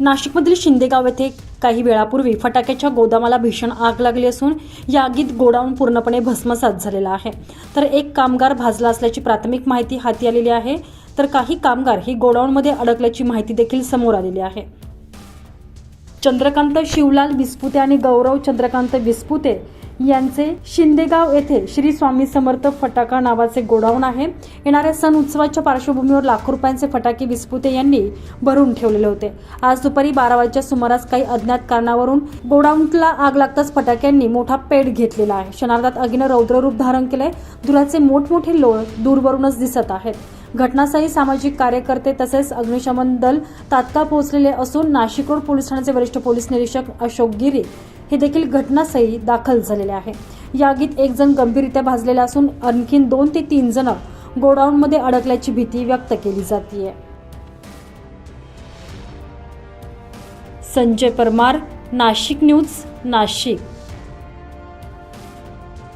नाशिकमधील शिंदेगाव येथे काही वेळापूर्वी फटाक्याच्या गोदामाला भीषण आग लागली असून या आगीत गोडाऊन पूर्णपणे भस्मसात झालेला आहे. तर एक कामगार भाजला असल्याची प्राथमिक माहिती हाती आलेली आहे. तर काही कामगार ही गोडाऊनमध्ये अडकल्याची माहिती देखील समोर आलेली आहे. चंद्रकांत शिवलाल विस्पुते आणि गौरव चंद्रकांत विस्पुते यांचे शिंदेगाव येथे श्री स्वामी समर्थ फटाका नावाचे गोडाऊन आहे. येणाऱ्या सण उत्सवाच्या पार्श्वभूमीवर लाखो रुपयांचे फटाके विस्पुते यांनी भरून ठेवलेले होते. आज दुपारी बारा वाजच्या सुमारास काही अज्ञात कारणावरून गोडाऊनला आग लागताच फटाक्यांनी मोठा पेट घेतलेला आहे. क्षणार्धात आगीनं रौद्ररूप धारण केले. धुराचे मोठमोठे लोळ दूरवरूनच दिसत आहेत. घटनास्थळी सामाजिक कार्यकर्ते तसेच अग्निशमन दल तात्काळ पोहोचलेले असून नाशिक रोड पोलीस ठाण्याचे वरिष्ठ पोलीस निरीक्षक अशोक गिरी हे देखील घटनास्थळी दाखल झालेले आहे. या आगीत एक जण गंभीररित्या भाजलेला असून आणखीन दोन ते तीन जण गोडाऊनमध्ये अडकल्याची भीती व्यक्त केली जाते संजय परमार नाशिक न्यूज नाशिक.